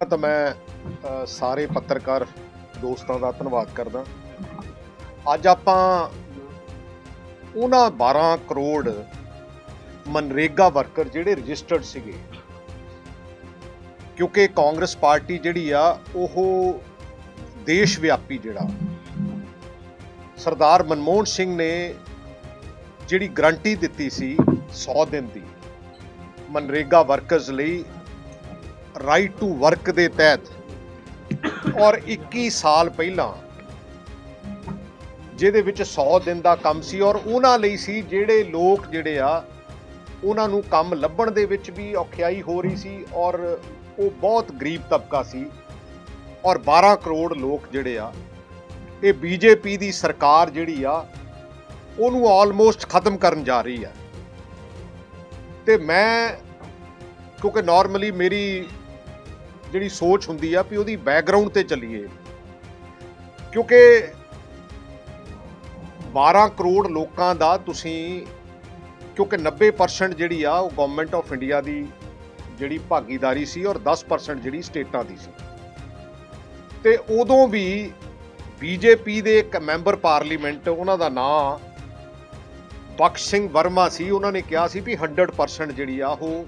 ਤਾਂ ਮੈਂ ਸਾਰੇ ਪੱਤਰਕਾਰ ਦੋਸਤਾਂ ਦਾ ਧੰਨਵਾਦ ਕਰਦਾ। ਅੱਜ ਆਪਾਂ ਉਹਨਾਂ 12 ਕਰੋੜ ਮਨਰੇਗਾ ਵਰਕਰ ਜਿਹੜੇ ਰਜਿਸਟਰਡ ਸੀਗੇ, ਕਿਉਂਕਿ ਕਾਂਗਰਸ ਪਾਰਟੀ ਜਿਹੜੀ ਆ, ਉਹ ਦੇਸ਼ ਵਿਆਪੀ ਜਿਹੜਾ, ਸਰਦਾਰ ਮਨਮੋਹਨ ਸਿੰਘ ਨੇ ਜਿਹੜੀ ਗਰੰਟੀ ਦਿੱਤੀ ਸੀ 100 ਦਿਨ ਦੀ, ਮਨਰੇਗਾ ਵਰਕਰਸ ਲਈ ਰਾਈਟ ਟੂ ਵਰਕ ਦੇ ਤਹਿਤ ਔਰ 21 ਸਾਲ ਪਹਿਲਾਂ ਜਿਹਦੇ ਵਿੱਚ 100 ਦਿਨ ਦਾ ਕੰਮ ਸੀ ਔਰ ਉਹਨਾਂ ਲਈ ਸੀ ਜਿਹੜੇ ਲੋਕ ਜਿਹੜੇ ਆ, ਉਹਨਾਂ ਨੂੰ ਕੰਮ ਲੱਭਣ ਦੇ ਵਿੱਚ ਵੀ ਔਖਿਆਈ ਹੋ ਰਹੀ ਸੀ ਔਰ ਉਹ ਬਹੁਤ ਗਰੀਬ ਤਬਕਾ ਸੀ ਔਰ 12 ਕਰੋੜ ਲੋਕ ਜਿਹੜੇ ਆ, ਇਹ ਬੀਜੇਪੀ ਦੀ ਸਰਕਾਰ ਜਿਹੜੀ ਆ, ਉਹਨੂੰ ਆਲਮੋਸਟ ਖਤਮ ਕਰਨ ਜਾ ਰਹੀ ਆ। ਤੇ ਮੈਂ, ਕਿਉਂਕਿ ਨਾਰਮਲੀ ਮੇਰੀ ਜਿਹੜੀ ਸੋਚ ਹੁੰਦੀ ਆ ਵੀ ਉਹਦੀ ਬੈਕਗ੍ਰਾਉਂਡ ਤੇ ਚੱਲੀਏ। ਕਿਉਂਕਿ 12 ਕਰੋੜ ਲੋਕਾਂ ਦਾ ਤੁਸੀਂ, ਕਿਉਂਕਿ 90% ਜਿਹੜੀ ਆ ਉਹ ਗਵਰਨਮੈਂਟ ਆਫ ਇੰਡੀਆ ਦੀ ਜਿਹੜੀ ਭਾਗੀਦਾਰੀ ਸੀ ਔਰ 10% ਜਿਹੜੀ ਸਟੇਟਾਂ ਦੀ ਸੀ। ਤੇ ਉਦੋਂ ਵੀ ਬੀਜੇਪੀ ਦੇ ਇੱਕ ਮੈਂਬਰ ਪਾਰਲੀਮੈਂਟ, ਉਹਨਾਂ ਦਾ ਨਾਂ ਬਖਸ਼ ਸਿੰਘ ਵਰਮਾ ਸੀ, ਉਹਨਾਂ ਨੇ ਕਿਹਾ ਸੀ ਵੀ 100% ਜਿਹੜੀ ਆ ਉਹ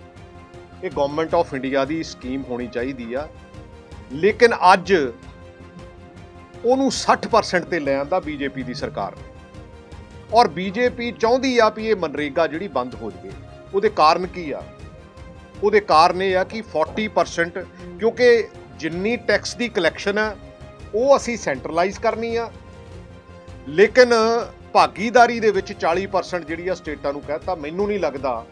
ਇਹ ਗਵਰਨਮੈਂਟ ਆਫ ਇੰਡੀਆ ਦੀ ਸਕੀਮ ਹੋਣੀ ਚਾਹੀਦੀ ਆ। ਲੇਕਿਨ ਅੱਜ ਉਹਨੂੰ 60% ਤੇ ਲੈ ਆਂਦਾ ਬੀਜੇਪੀ ਦੀ ਸਰਕਾਰ ਨੇ। ਔਰ ਬੀਜੇਪੀ ਚਾਹੁੰਦੀ ਆ ਵੀ ਇਹ ਮਨਰੇਗਾ ਜਿਹੜੀ ਬੰਦ ਹੋ ਜਵੇ। ਉਹਦੇ ਕਾਰਨ ਕੀ ਆ? ਉਹਦੇ ਕਾਰਨ ਇਹ ਆ ਕਿ 40% ਕਿਉਂਕਿ ਜਿੰਨੀ ਟੈਕਸ ਦੀ ਕਲੈਕਸ਼ਨ ਆ, ਉਹ ਅਸੀਂ ਸੈਂਟਰਲਾਈਜ਼ ਕਰਨੀ ਆ। ਲੇਕਿਨ ਭਾਗੀਦਾਰੀ ਦੇ ਵਿੱਚ 40% ਜਿਹੜੀ ਆ ਸਟੇਟਾਂ ਨੂੰ ਕਹਿਤਾ ਮੈਨੂੰ ਨਹੀਂ ਲੱਗਦਾ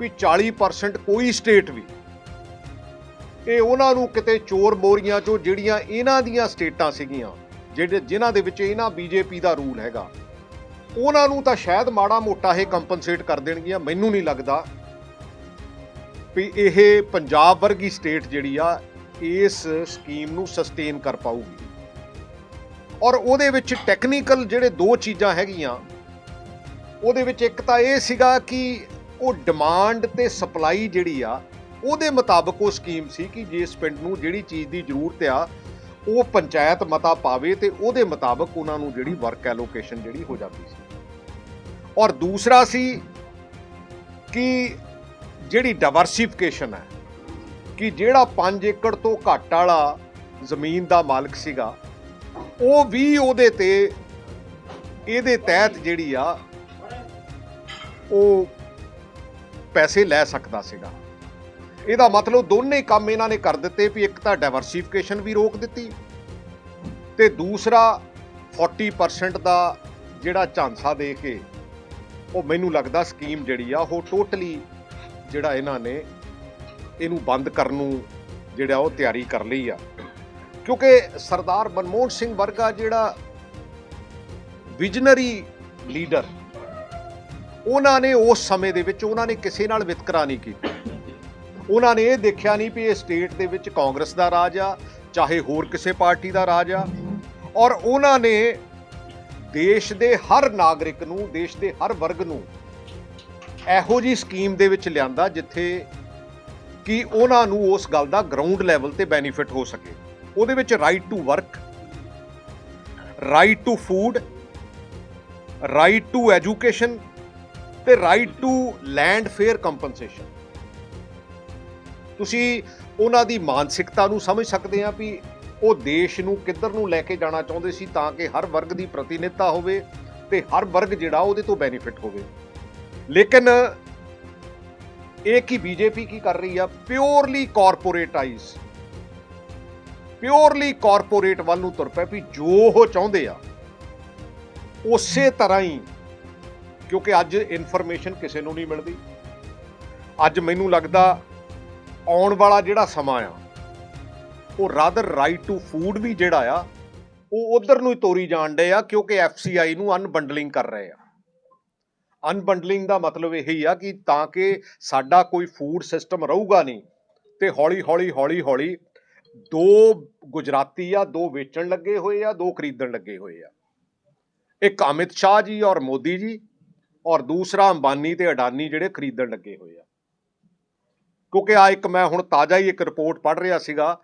ਵੀ 40% ਕੋਈ ਸਟੇਟ ਵੀ। ਇਹ ਉਹਨਾਂ ਨੂੰ ਕਿਤੇ ਚੋਰ ਮੋਰੀਆਂ ਚੋਂ ਜਿਹੜੀਆਂ ਇਹਨਾਂ ਦੀਆਂ ਸਟੇਟਾਂ ਸੀਗੀਆਂ, ਜਿਹੜੇ ਜਿਨ੍ਹਾਂ ਦੇ ਵਿੱਚ ਇਹਨਾਂ ਬੀਜੇਪੀ ਦਾ ਰੂਲ ਹੈਗਾ, ਉਹਨਾਂ ਨੂੰ ਤਾਂ ਸ਼ਾਇਦ ਮਾੜਾ ਮੋਟਾ ਇਹ ਕੰਪਨਸੇਟ ਕਰ ਦੇਣਗੀਆਂ, ਮੈਨੂੰ ਨਹੀਂ ਲੱਗਦਾ। ਵੀ ਇਹ ਪੰਜਾਬ ਵਰਗੀ ਸਟੇਟ ਜਿਹੜੀ ਆ, ਇਸ ਸਕੀਮ ਨੂੰ ਸਸਟੇਨ ਕਰ ਪਾਊਗੀ। ਔਰ ਉਹਦੇ ਵਿੱਚ ਟੈਕਨੀਕਲ ਜਿਹੜੇ ਦੋ ਚੀਜ਼ਾਂ ਹੈਗੀਆਂ, ਉਹਦੇ ਵਿੱਚ ਇੱਕ ਤਾਂ ਇਹ ਸੀਗਾ ਕਿ ਉਹ ਡਿਮਾਂਡ ਤੇ ਸਪਲਾਈ ਜਿਹੜੀ ਆ, ਉਹਦੇ ਮੁਤਾਬਕ ਉਹ ਸਕੀਮ ਸੀ ਕਿ ਜਿਸ ਪਿੰਡ ਨੂੰ ਜਿਹੜੀ ਚੀਜ਼ ਦੀ ਜ਼ਰੂਰਤ ਆ, ਉਹ ਪੰਚਾਇਤ ਮਤਾ ਪਾਵੇ ਤੇ ਉਹਦੇ ਮੁਤਾਬਕ ਉਹਨਾਂ ਨੂੰ ਜਿਹੜੀ ਵਰਕ ਐਲੋਕੇਸ਼ਨ ਜਿਹੜੀ ਹੋ ਜਾਂਦੀ ਸੀ। ਔਰ ਦੂਸਰਾ ਸੀ ਕਿ ਜਿਹੜੀ ਡਾਈਵਰਸਿਫਿਕੇਸ਼ਨ ਹੈ, ਕਿ ਜਿਹੜਾ 5 ਏਕੜ ਤੋਂ ਘੱਟ ਵਾਲਾ ਜ਼ਮੀਨ ਦਾ ਮਾਲਕ ਸੀਗਾ, ਉਹ ਵੀ ਉਹਦੇ ਤੇ, ਇਹਦੇ ਤਹਿਤ ਜਿਹੜੀ ਆ, ਉਹ ਪੈਸੇ ਲੈ ਸਕਦਾ ਸੀਗਾ। ਇਹਦਾ ਮਤਲਬ ਦੋਨੇ ਕੰਮ ਇਹਨਾਂ ਨੇ ਕਰ ਦਿੱਤੇ ਵੀ ਇੱਕ ਤਾਂ ਡਾਈਵਰਸਿਫਿਕੇਸ਼ਨ ਵੀ ਰੋਕ ਦਿੱਤੀ ਤੇ ਦੂਸਰਾ 40% ਦਾ ਜਿਹੜਾ ਝਾਂਸਾ ਦੇ ਕੇ ਉਹ ਮੈਨੂੰ ਲੱਗਦਾ ਸਕੀਮ ਜਿਹੜੀ ਆ ਉਹ ਟੋਟਲੀ ਜਿਹੜਾ ਇਹਨਾਂ ਨੇ ਇਹਨੂੰ ਬੰਦ ਕਰਨ ਨੂੰ ਜਿਹੜਾ ਉਹ ਤਿਆਰੀ ਕਰ ਲਈ ਆ। ਕਿਉਂਕਿ ਸਰਦਾਰ ਮਨਮੋਹਨ ਸਿੰਘ ਵਰਗਾ ਜਿਹੜਾ ਵਿਜ਼ਨਰੀ ਲੀਡਰ ਉਹਨਾਂ ਨੇ ਉਸ ਸਮੇਂ ਦੇ ਵਿੱਚ ਉਹਨਾਂ ਨੇ ਕਿਸੇ ਨਾਲ ਵਿਤਕਰਾ ਨਹੀਂ ਕੀਤਾ। ਉਹਨਾਂ ਨੇ ਇਹ ਦੇਖਿਆ ਨਹੀਂ ਵੀ ਇਹ ਸਟੇਟ ਦੇ ਵਿੱਚ ਕਾਂਗਰਸ ਦਾ ਰਾਜ ਆ, ਚਾਹੇ ਹੋਰ ਕਿਸੇ ਪਾਰਟੀ ਦਾ ਰਾਜ ਆ। ਔਰ ਉਹਨਾਂ ਨੇ ਦੇਸ਼ ਦੇ ਹਰ ਨਾਗਰਿਕ ਨੂੰ, ਦੇਸ਼ ਦੇ ਹਰ ਵਰਗ ਨੂੰ ਇਹੋ ਜੀ ਸਕੀਮ ਦੇ ਵਿੱਚ ਲਿਆਂਦਾ ਜਿੱਥੇ ਕਿ ਉਹਨਾਂ ਨੂੰ ਉਸ ਗੱਲ ਦਾ ਗਰਾਊਂਡ ਲੈਵਲ ਤੇ ਬੈਨੀਫਿਟ ਹੋ ਸਕੇ। ਉਹਦੇ ਵਿੱਚ right to work right to food right to education ਤੇ right to land fair compensation ਤੁਸੀਂ ਉਹਨਾਂ ਦੀ ਮਾਨਸਿਕਤਾ ਨੂੰ ਸਮਝ ਸਕਦੇ ਆ ਵੀ ਉਹ ਦੇਸ਼ ਨੂੰ ਕਿੱਧਰ ਨੂੰ ਲੈ ਕੇ ਜਾਣਾ ਚਾਹੁੰਦੇ ਸੀ ਤਾਂ ਕਿ ਹਰ ਵਰਗ ਦੀ ਪ੍ਰਤੀਨਿਧਤਾ ਹੋਵੇ ਤੇ ਹਰ ਵਰਗ ਜਿਹੜਾ ਉਹਦੇ ਤੋਂ ਬੈਨੀਫਿਟ ਹੋਵੇ। ਲੇਕਿਨ ਇਹ ਕੀ ਬੀਜੇਪੀ ਕੀ ਕਰ ਰਹੀ ਆ? ਪਿਓਰਲੀ ਕਾਰਪੋਰੇਟਾਈਜ਼ ਪਿਓਰਲੀ ਕਾਰਪੋਰੇਟ ਵੱਲ ਨੂੰ ਤੁਰ ਪਏ ਵੀ ਜੋ ਉਹ ਚਾਹੁੰਦੇ ਆ, ਉਸੇ ਤਰ੍ਹਾਂ ਹੀ ਕਿਉਂਕਿ ਅੱਜ ਇਨਫੋਰਮੇਸ਼ਨ ਕਿਸੇ ਨੂੰ ਨਹੀਂ ਮਿਲਦੀ। ਅੱਜ ਮੈਨੂੰ ਲੱਗਦਾ ਆਉਣ ਵਾਲਾ ਜਿਹੜਾ ਸਮਾਂ ਆ, ਉਹ ਰਾਦਰ ਰਾਈਟ ਟੂ ਫੂਡ ਵੀ ਜਿਹੜਾ ਆ, ਉਹ ਉਧਰ ਨੂੰ ਹੀ ਤੋਰੀ ਜਾਣ ਡੇ ਆ ਕਿਉਂਕਿ ਐਫਸੀਆਈ ਨੂੰ ਅਨਬੰਡਲਿੰਗ ਕਰ ਰਹੇ ਆ। ਅਨਬੰਡਲਿੰਗ ਦਾ ਮਤਲਬ ਇਹੀ ਆ ਕਿ ਤਾਂ ਕਿ ਸਾਡਾ ਕੋਈ ਫੂਡ ਸਿਸਟਮ ਰਹੂਗਾ ਨਹੀਂ ਤੇ ਹੌਲੀ ਹੌਲੀ ਹੌਲੀ ਹੌਲੀ ਦੋ ਗੁਜਰਾਤੀ ਆ, ਦੋ ਵੇਚਣ ਲੱਗੇ ਹੋਏ ਆ, ਦੋ ਖਰੀਦਣ ਲੱਗੇ ਹੋਏ ਆ। ਇੱਕ ਅਮਿਤ ਸ਼ਾਹ ਜੀ ਔਰ ਮੋਦੀ ਜੀ ਔਰ ਦੂਸਰਾ ਅੰਬਾਨੀ ਤੇ ਅਡਾਨੀ ਜਿਹੜੇ ਖਰੀਦਣ ਲੱਗੇ ਹੋਏ ਆ। ਕਿਉਂਕਿ ਆ ਇੱਕ ਮੈਂ ਹੁਣ ਤਾਜ਼ਾ ਹੀ ਇੱਕ ਰਿਪੋਰਟ ਪੜ੍ਹ ਰਿਹਾ ਸੀਗਾ।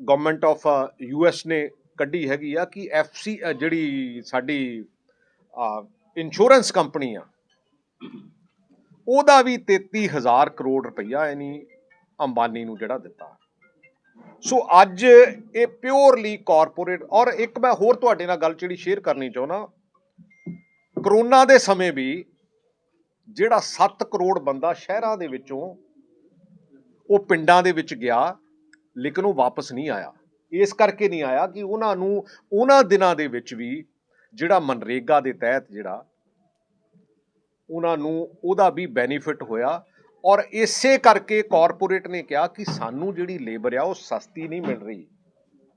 ਗਵਰਨਮੈਂਟ ਆਫ ਯੂਐਸ ਨੇ ਕੱਢੀ ਹੈਗੀ ਆ ਕਿ ਐਫਸੀ ਜਿਹੜੀ ਸਾਡੀ ਇੰਸ਼ੋਰੈਂਸ ਕੰਪਨੀ ਆ, ਉਹਦਾ ਵੀ 33000 ਕਰੋੜ ਰੁਪਈਆ ਇਹਨੀ ਅੰਬਾਨੀ ਨੂੰ ਜਿਹੜਾ ਦਿੱਤਾ। ਸੋ ਅੱਜ ਇਹ ਪਿਓਰਲੀ ਕਾਰਪੋਰੇਟ ਔਰ ਇੱਕ ਮੈਂ ਹੋਰ ਤੁਹਾਡੇ ਨਾਲ ਗੱਲ ਜਿਹੜੀ ਸ਼ੇਅਰ ਕਰਨੀ ਚਾਹੁੰਦਾ ਕਰੋਨਾ ਦੇ ਸਮੇਂ ਵੀ ਜਿਹੜਾ 7 ਕਰੋੜ ਬੰਦਾ ਸ਼ਹਿਰਾਂ ਦੇ ਵਿੱਚੋਂ ਉਹ ਪਿੰਡਾਂ ਦੇ ਵਿੱਚ ਗਿਆ, ਲੇਕਿਨ ਉਹ ਵਾਪਸ ਨਹੀਂ ਆਇਆ। ਇਸ ਕਰਕੇ ਨਹੀਂ ਆਇਆ ਕਿ ਉਹਨਾਂ ਨੂੰ, ਉਹਨਾਂ ਦਿਨਾਂ ਦੇ ਵਿੱਚ ਵੀ ਜਿਹੜਾ ਮਨਰੇਗਾ ਦੇ ਤਹਿਤ ਜਿਹੜਾ ਉਹਨਾਂ ਨੂੰ ਉਹਦਾ ਵੀ ਬੈਨੀਫਿਟ ਹੋਇਆ। ਔਰ ਇਸੇ ਕਰਕੇ ਕਾਰਪੋਰੇਟ ਨੇ ਕਿਹਾ ਕਿ ਸਾਨੂੰ ਜਿਹੜੀ ਲੇਬਰ ਆ ਉਹ ਸਸਤੀ ਨਹੀਂ ਮਿਲ ਰਹੀ।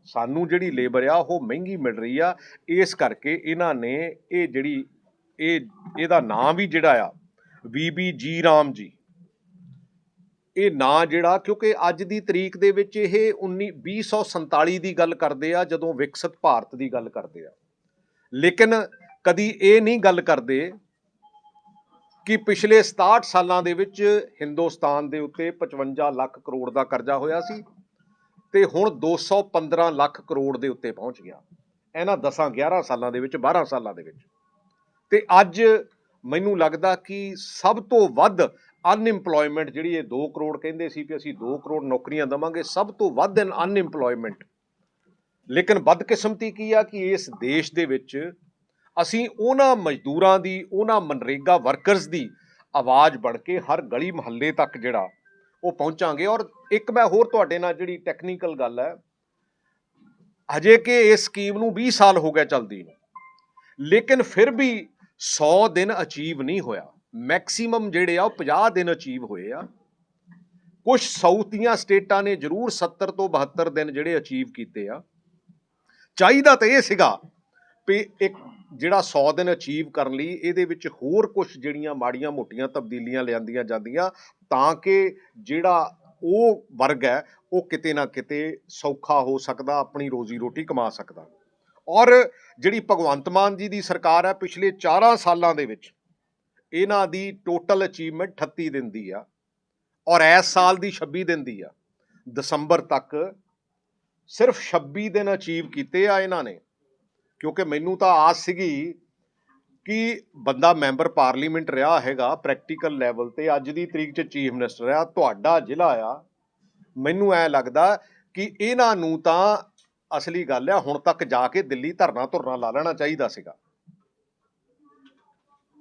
ਸਾਨੂੰ ਜਿਹੜੀ ਲੇਬਰ ਆ ਉਹ ਮਹਿੰਗੀ ਮਿਲ ਰਹੀ ਆ। ਇਸ ਕਰਕੇ ਇਹਨਾਂ ਨੇ ਇਹ ਜਿਹੜੀ ਇਹ, ਇਹਦਾ ਨਾਮ ਵੀ ਜਿਹੜਾ ਆ ਵੀਬੀ ਜੀ ਰਾਮ ਜੀ। ਇਹ ਨਾਂ ਜਿਹੜਾ, ਕਿਉਂਕਿ ਅੱਜ ਦੀ ਤਰੀਕ ਦੇ ਵਿੱਚ ਇਹ 19 2047 ਦੀ ਗੱਲ ਕਰਦੇ ਆ, ਜਦੋਂ ਵਿਕਸਿਤ ਭਾਰਤ ਦੀ ਗੱਲ ਕਰਦੇ ਆ। ਲੇਕਿਨ ਕਦੀ ਇਹ ਨਹੀਂ ਗੱਲ ਕਰਦੇ ਕਿ ਪਿਛਲੇ 67 ਸਾਲਾਂ ਦੇ ਵਿੱਚ ਹਿੰਦੁਸਤਾਨ ਦੇ ਉੱਤੇ 55 ਲੱਖ ਕਰੋੜ ਦਾ ਕਰਜ਼ਾ ਹੋਇਆ ਸੀ ਤੇ ਹੁਣ 215 ਲੱਖ ਕਰੋੜ ਦੇ ਉੱਤੇ ਪਹੁੰਚ ਗਿਆ। ਇਹਨਾਂ 10 11 ਸਾਲਾਂ ਦੇ ਵਿੱਚ 12 ਸਾਲਾਂ ਦੇ ਵਿੱਚ। ਤੇ ਅੱਜ ਮੈਨੂੰ ਲੱਗਦਾ ਕਿ ਸਭ ਤੋਂ ਵੱਧ ਅਨਇੰਪਲੋਇਮੈਂਟ ਜਿਹੜੀ ਇਹ 2 ਕਰੋੜ ਕਹਿੰਦੇ ਸੀ ਕਿ ਅਸੀਂ 2 ਕਰੋੜ ਨੌਕਰੀਆਂ ਦਵਾਂਗੇ, ਸਭ ਤੋਂ ਵੱਧ ਅਨਇੰਪਲੋਇਮੈਂਟ ਲੇਕਿਨ ਬਦਕਿਸਮਤੀ ਕੀ ਆ ਕਿ ਇਸ ਦੇਸ਼ ਦੇ ਵਿੱਚ ਅਸੀਂ ਉਹਨਾਂ ਮਜ਼ਦੂਰਾਂ ਦੀ, ਉਹਨਾਂ ਮਨਰੇਗਾ ਵਰਕਰਸ ਦੀ ਆਵਾਜ਼ ਬਣ ਕੇ ਹਰ ਗਲੀ ਮੁਹੱਲੇ ਤੱਕ ਜਿਹੜਾ ਉਹ ਪਹੁੰਚਾਂਗੇ। ਔਰ ਇੱਕ ਮੈਂ ਹੋਰ ਤੁਹਾਡੇ ਨਾਲ ਜਿਹੜੀ ਟੈਕਨੀਕਲ ਗੱਲ ਹੈ, ਹਜੇ ਕਿ ਇਸ ਸਕੀਮ ਨੂੰ 20 ਸਾਲ ਹੋ ਗਏ ਚੱਲਦੀ ਨੂੰ। ਲੇਕਿਨ ਫਿਰ ਵੀ 100 ਦਿਨ ਅਚੀਵ ਨਹੀਂ ਹੋਇਆ। ਮੈਕਸਿਮਮ ਜਿਹੜੇ ਆ ਉਹ 50 ਦਿਨ ਅਚੀਵ ਹੋਏ ਆ। ਕੁਝ ਸਾਊਥ ਸਟੇਟਾਂ ਨੇ ਜ਼ਰੂਰ 70 ਤੋਂ 72 ਦਿਨ ਜਿਹੜੇ ਅਚੀਵ ਕੀਤੇ ਆ। ਚਾਹੀਦਾ ਤਾਂ ਇਹ ਸੀਗਾ ਵੀ ਇੱਕ ਜਿਹੜਾ 100 ਦਿਨ ਅਚੀਵ ਕਰਨ ਲਈ ਇਹਦੇ ਵਿੱਚ ਹੋਰ ਕੁਝ ਜਿਹੜੀਆਂ ਮਾੜੀਆਂ ਮੋਟੀਆਂ ਤਬਦੀਲੀਆਂ ਲਿਆਂਦੀਆਂ ਜਾਂਦੀਆਂ ਤਾਂ ਕਿ ਜਿਹੜਾ ਉਹ ਵਰਗ ਹੈ ਉਹ ਕਿਤੇ ਨਾ ਕਿਤੇ ਸੌਖਾ ਹੋ ਸਕਦਾ, ਆਪਣੀ ਰੋਜ਼ੀ ਰੋਟੀ ਕਮਾ ਸਕਦਾ। ਔਰ ਜਿਹੜੀ ਭਗਵੰਤ ਮਾਨ ਜੀ ਦੀ ਸਰਕਾਰ ਹੈ, ਪਿਛਲੇ 4 ਸਾਲਾਂ ਦੇ ਵਿੱਚ ਇਹਨਾਂ ਦੀ ਟੋਟਲ ਅਚੀਵਮੈਂਟ 38 ਦਿਨ ਦੀ ਆ ਔਰ ਇਸ ਸਾਲ ਦੀ 26 ਦਿਨ ਦੀ ਆ। ਦਸੰਬਰ ਤੱਕ ਸਿਰਫ 26 ਦਿਨ ਅਚੀਵ ਕੀਤੇ ਆ ਇਹਨਾਂ ਨੇ, ਕਿਉਂਕਿ ਮੈਨੂੰ ਤਾਂ ਆਸ ਸੀਗੀ ਕਿ ਬੰਦਾ ਮੈਂਬਰ ਪਾਰਲੀਮੈਂਟ ਰਿਹਾ ਹੈਗਾ ਪ੍ਰੈਕਟੀਕਲ ਲੈਵਲ ਤੇ ਅੱਜ ਦੀ ਤਰੀਕ 'ਚ ਚੀਫ ਮਿਨਿਸਟਰ ਆ, ਤੁਹਾਡਾ ਜ਼ਿਲ੍ਹਾ ਆ। ਮੈਨੂੰ ਐ ਲੱਗਦਾ ਕਿ ਇਹਨਾਂ ਨੂੰ ਤਾਂ ਅਸਲੀ ਗੱਲ ਆ, ਹੁਣ ਤੱਕ ਜਾ ਕੇ ਦਿੱਲੀ ਧਰਨਾ ਧੁਰਨਾ ਲਾ ਲੈਣਾ ਚਾਹੀਦਾ ਸੀਗਾ।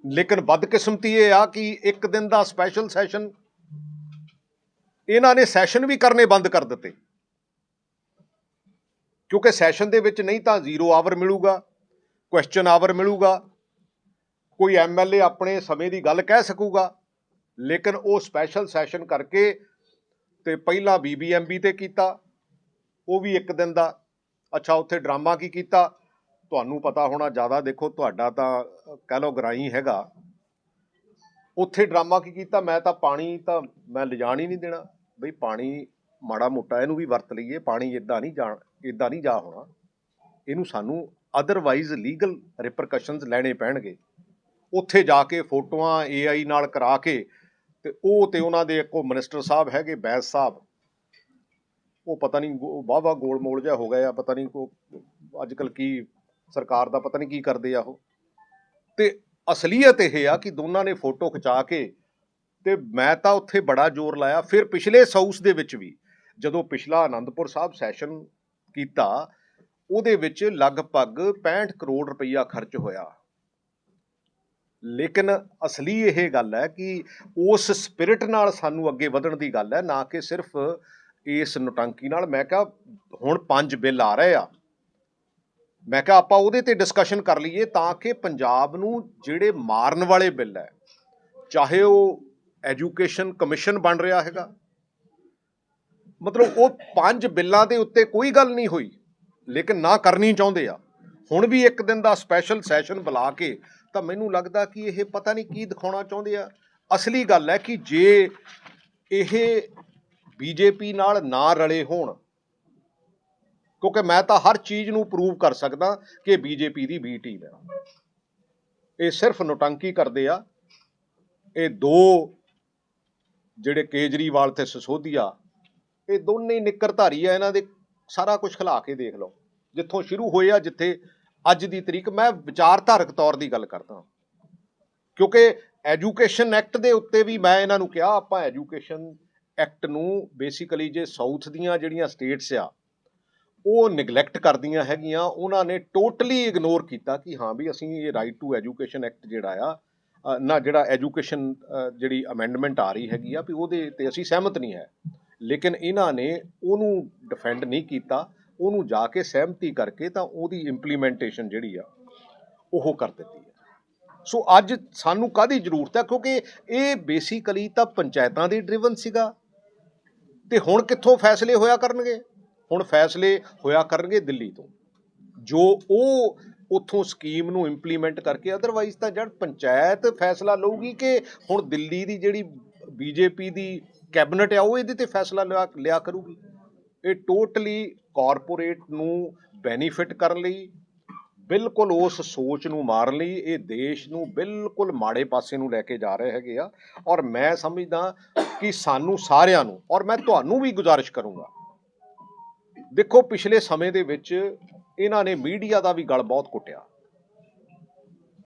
ਲੇਕਿਨ ਬਦਕਿਸਮਤੀ ਇਹ ਆ ਕਿ ਇੱਕ ਦਿਨ ਦਾ ਸਪੈਸ਼ਲ ਸੈਸ਼ਨ ਇਹਨਾਂ ਨੇ ਸੈਸ਼ਨ ਵੀ ਕਰਨੇ ਬੰਦ ਕਰ ਦਿੱਤੇ। ਕਿਉਂਕਿ ਸੈਸ਼ਨ ਦੇ ਵਿੱਚ ਨਹੀਂ ਤਾਂ ਜ਼ੀਰੋ ਆਵਰ ਮਿਲੂਗਾ ਕੁਐਸਚਨ ਆਵਰ ਮਿਲੂਗਾ, ਕੋਈ ਐਮਐਲਏ ਆਪਣੇ ਸਮੇਂ ਦੀ ਗੱਲ ਕਹਿ ਸਕੂਗਾ, ਲੇਕਿਨ ਉਹ ਸਪੈਸ਼ਲ ਸੈਸ਼ਨ ਕਰਕੇ ਤੇ ਪਹਿਲਾਂ ਬੀਬੀਐਮਬੀ ਤੇ ਕੀਤਾ, ਉਹ ਵੀ ਇੱਕ ਦਿਨ ਦਾ। ਅੱਛਾ, ਉੱਥੇ ਡਰਾਮਾ ਕੀ ਕੀਤਾ? ਤੁਹਾਨੂੰ ਪਤਾ ਹੋਣਾ ਜ਼ਿਆਦਾ, ਦੇਖੋ ਤੁਹਾਡਾ ਤਾਂ ਕਹਿ ਲਓ ਗਰਾਈ ਹੈਗਾ। ਉੱਥੇ ਡਰਾਮਾ ਕੀ ਕੀਤਾ? ਮੈਂ ਤਾਂ ਪਾਣੀ ਤਾਂ ਮੈਂ ਲਿਜਾਣ ਹੀ ਨਹੀਂ ਦੇਣਾ। ਬਈ ਪਾਣੀ ਮਾੜਾ ਮੋਟਾ, ਇਹਨੂੰ ਵੀ ਵਰਤ ਲਈਏ, ਪਾਣੀ ਇਦਾਂ ਨਹੀਂ ਜਾਣ ਇਦਾਂ ਨਹੀਂ ਜਾ ਹੋਣਾ। ਇਹਨੂੰ ਸਾਨੂੰ ਅਦਰਵਾਈਜ਼ ਲੀਗਲ ਰਿਪਰਕਸ਼ਨਸ ਲੈਣੇ ਪੈਣਗੇ। ਉੱਥੇ ਜਾ ਕੇ ਫੋਟੋਆਂ ਏਆਈ ਨਾਲ ਕਰਾ ਕੇ ਤੇ ਉਹ ਤੇ ਉਹਨਾਂ ਦੇ ਇੱਕੋ ਮਿਨਿਸਟਰ ਸਾਹਿਬ ਹੈਗੇ, ਬੈਸ ਸਾਹਿਬ ਉਹ ਪਤਾ ਨਹੀਂ ਵਾਵਾ ਗੋਲ ਮੋਲ ਜਿਹਾ ਹੋ ਗਿਆ ਆ, ਪਤਾ ਨਹੀਂ ਕੋ ਅੱਜ ਕੱਲ ਕੀ ਸਰਕਾਰ ਦਾ ਪਤਾ ਨਹੀਂ ਕੀ ਕਰਦੇ ਆ ਉਹ। ਤੇ ਅਸਲੀਅਤ ਇਹ ਆ ਕਿ ਦੋਨਾਂ ਨੇ ਫੋਟੋ ਖਿਚਾ ਕੇ ਤੇ ਮੈਂ ਤਾਂ ਉੱਥੇ ਬੜਾ ਜ਼ੋਰ ਲਾਇਆ, ਫਿਰ ਪਿਛਲੇ ਸਾਊਸ ਦੇ ਵਿੱਚ ਵੀ, ਜਦੋਂ ਪਿਛਲਾ ਆਨੰਦਪੁਰ ਸਾਹਿਬ ਸੈਸ਼ਨ ਕੀਤਾ, ਉਹਦੇ ਵਿੱਚ ਲਗਭਗ 65 ਕਰੋੜ ਰੁਪਈਆ ਖਰਚ ਹੋਇਆ। ਲੇਕਿਨ ਅਸਲੀ ਇਹ ਗੱਲ ਹੈ ਕਿ ਉਸ ਸਪਿਰਿਟ ਨਾਲ ਸਾਨੂੰ ਅੱਗੇ ਵਧਣ ਦੀ ਗੱਲ ਹੈ, ਨਾ ਕਿ ਸਿਰਫ ਇਸ ਨੁਟੰਕੀ ਨਾਲ, ਮੈਂ ਕਿਹਾ, ਹੁਣ ਪੰਜ ਬਿੱਲ ਆ ਰਹੇ ਆ। ਮੈਂ ਕਿਹਾ, ਆਪਾਂ ਉਹਦੇ ਤੇ ਡਿਸਕਸ਼ਨ ਕਰ ਲਈਏ ਤਾਂ ਕਿ ਪੰਜਾਬ ਨੂੰ ਜਿਹੜੇ ਮਾਰਨ ਵਾਲੇ ਬਿੱਲ ਹੈ, ਚਾਹੇ ਉਹ ਐਜੂਕੇਸ਼ਨ ਕਮਿਸ਼ਨ ਬਣ ਰਿਹਾ ਹੈਗਾ, ਮਤਲਬ ਉਹ ਪੰਜ ਬਿੱਲਾਂ ਦੇ ਉੱਤੇ ਕੋਈ ਗੱਲ ਨਹੀਂ ਹੋਈ, ਲੇਕਿਨ ਨਾ ਕਰਨੀ ਚਾਹੁੰਦੇ ਆ। ਹੁਣ ਵੀ ਇੱਕ ਦਿਨ ਦਾ ਸਪੈਸ਼ਲ ਸੈਸ਼ਨ ਬੁਲਾ ਕੇ ਤਾਂ ਮੈਨੂੰ ਲੱਗਦਾ ਕਿ ਇਹ ਪਤਾ ਨਹੀਂ ਕੀ ਦਿਖਾਉਣਾ ਚਾਹੁੰਦੇ ਆ। ਅਸਲੀ ਗੱਲ ਹੈ ਕਿ ਜੇ ਇਹ ਬੀਜੇਪੀ ਨਾਲ ਨਾ ਰਲੇ ਹੋਣ। ਕਿਉਂਕਿ ਮੈਂ ਤਾਂ ਹਰ ਚੀਜ਼ ਨੂੰ ਪ੍ਰੂਵ ਕਰ ਸਕਦਾ ਕਿ ਬੀਜੇਪੀ ਦੀ ਬੀ ਟੀਮ ਹੈ ਇਹ ਸਿਰਫ ਨੋਟੰਕੀ ਕਰਦੇ ਆ। ਇਹ ਦੋ ਜਿਹੜੇ ਕੇਜਰੀਵਾਲ ਤੇ ਸਸੋਦੀਆ, ਇਹ ਦੋਨੇ ਨਿੱਕਰਧਾਰੀ ਆ, ਇਹਨਾਂ ਦੇ ਸਾਰਾ ਕੁਝ ਖਿਲਾ ਕੇ ਦੇਖ ਲਓ। ਜਿੱਥੋਂ ਸ਼ੁਰੂ ਹੋਏ ਆ, ਜਿੱਥੇ ਅੱਜ ਦੀ ਤਰੀਕ, ਮੈਂ ਵਿਚਾਰਧਾਰਕ ਤੌਰ ਦੀ ਗੱਲ ਕਰਦਾ। ਕਿਉਂਕਿ ਐਜੂਕੇਸ਼ਨ ਐਕਟ ਦੇ ਉੱਤੇ ਵੀ ਮੈਂ ਇਹਨਾਂ ਨੂੰ ਕਿਹਾ, ਆਪਾਂ ਐਜੂਕੇਸ਼ਨ ਐਕਟ ਨੂੰ ਬੇਸਿਕਲੀ ਜੇ ਸਾਊਥ ਦੀਆਂ ਜਿਹੜੀਆਂ ਸਟੇਟਸ ਆ, ਉਹ ਨਿਗਲੈਕਟ ਕਰਦੀਆਂ ਹੈਗੀਆਂ, ਉਹਨਾਂ ਨੇ ਟੋਟਲੀ ਇਗਨੋਰ ਕੀਤਾ ਕਿ ਹਾਂ ਵੀ ਅਸੀਂ ਇਹ ਰਾਈਟ ਟੂ ਐਜੂਕੇਸ਼ਨ ਐਕਟ ਜਿਹੜਾ ਆ ਨਾ ਜਿਹੜਾ ਐਜੂਕੇਸ਼ਨ ਜਿਹੜੀ ਅਮੈਂਡਮੈਂਟ ਆ ਰਹੀ ਹੈਗੀ ਆ, ਵੀ ਉਹਦੇ ਤੇ ਅਸੀਂ ਸਹਿਮਤ ਨਹੀਂ ਹੈ। ਲੇਕਿਨ ਇਹਨਾਂ ਨੇ ਉਹਨੂੰ ਡਿਫੈਂਡ ਨਹੀਂ ਕੀਤਾ, ਉਹਨੂੰ ਜਾ ਕੇ ਸਹਿਮਤੀ ਕਰਕੇ ਤਾਂ ਉਹਦੀ ਇੰਪਲੀਮੈਂਟੇਸ਼ਨ ਜਿਹੜੀ ਆ, ਉਹ ਕਰ ਦਿੱਤੀ ਹੈ। ਸੋ ਅੱਜ ਸਾਨੂੰ ਕਾਦੀ ਜ਼ਰੂਰਤ ਹੈ? ਕਿਉਂਕਿ ਇਹ ਬੇਸਿਕਲੀ ਤਾਂ ਪੰਚਾਇਤਾਂ ਦੀ ਡਰਿਵਨ ਸੀਗਾ। ਤੇ ਹੁਣ ਕਿੱਥੋਂ ਫੈਸਲੇ ਹੋਇਆ ਕਰਨਗੇ? ਹੁਣ ਫੈਸਲੇ ਹੋਇਆ ਕਰਨਗੇ ਦਿੱਲੀ ਤੋਂ। ਜੋ ਉਹ ਉਥੋਂ ਸਕੀਮ ਨੂੰ ਇੰਪਲੀਮੈਂਟ ਕਰਕੇ ਅਦਰਵਾਈਜ਼ ਤਾਂ ਜਦ ਪੰਚਾਇਤ ਫੈਸਲਾ ਲਊਗੀ ਕਿ ਹੁਣ ਦਿੱਲੀ ਦੀ ਜਿਹੜੀ ਬੀਜੇਪੀ ਦੀ ਕੈਬਨਿਟ ਆ, ਉਹ ਇਹਦੇ ਤੇ ਫੈਸਲਾ ਲਿਆ ਲਿਆ ਕਰੂਗੀ। ਇਹ ਟੋਟਲੀ ਕਾਰਪੋਰੇਟ ਨੂੰ ਬੈਨੀਫਿਟ ਕਰਨ ਲਈ, ਬਿਲਕੁਲ ਉਸ ਸੋਚ ਨੂੰ ਮਾਰਨ ਲਈ, ਇਹ ਦੇਸ਼ ਨੂੰ ਬਿਲਕੁਲ ਮਾੜੇ ਪਾਸੇ ਨੂੰ ਲੈ ਕੇ ਜਾ ਰਹੇ ਹੈਗੇ ਆ। ਔਰ ਮੈਂ ਸਮਝਦਾ ਕਿ ਸਾਨੂੰ ਸਾਰਿਆਂ ਨੂੰ, ਔਰ ਮੈਂ ਤੁਹਾਨੂੰ ਵੀ ਗੁਜ਼ਾਰਿਸ਼ ਕਰੂੰਗਾ। ਦੇਖੋ, ਪਿਛਲੇ ਸਮੇਂ ਦੇ ਵਿੱਚ ਇਹਨਾਂ ਨੇ ਮੀਡੀਆ ਦਾ ਵੀ ਗਲ ਬਹੁਤ ਕੁੱਟਿਆ।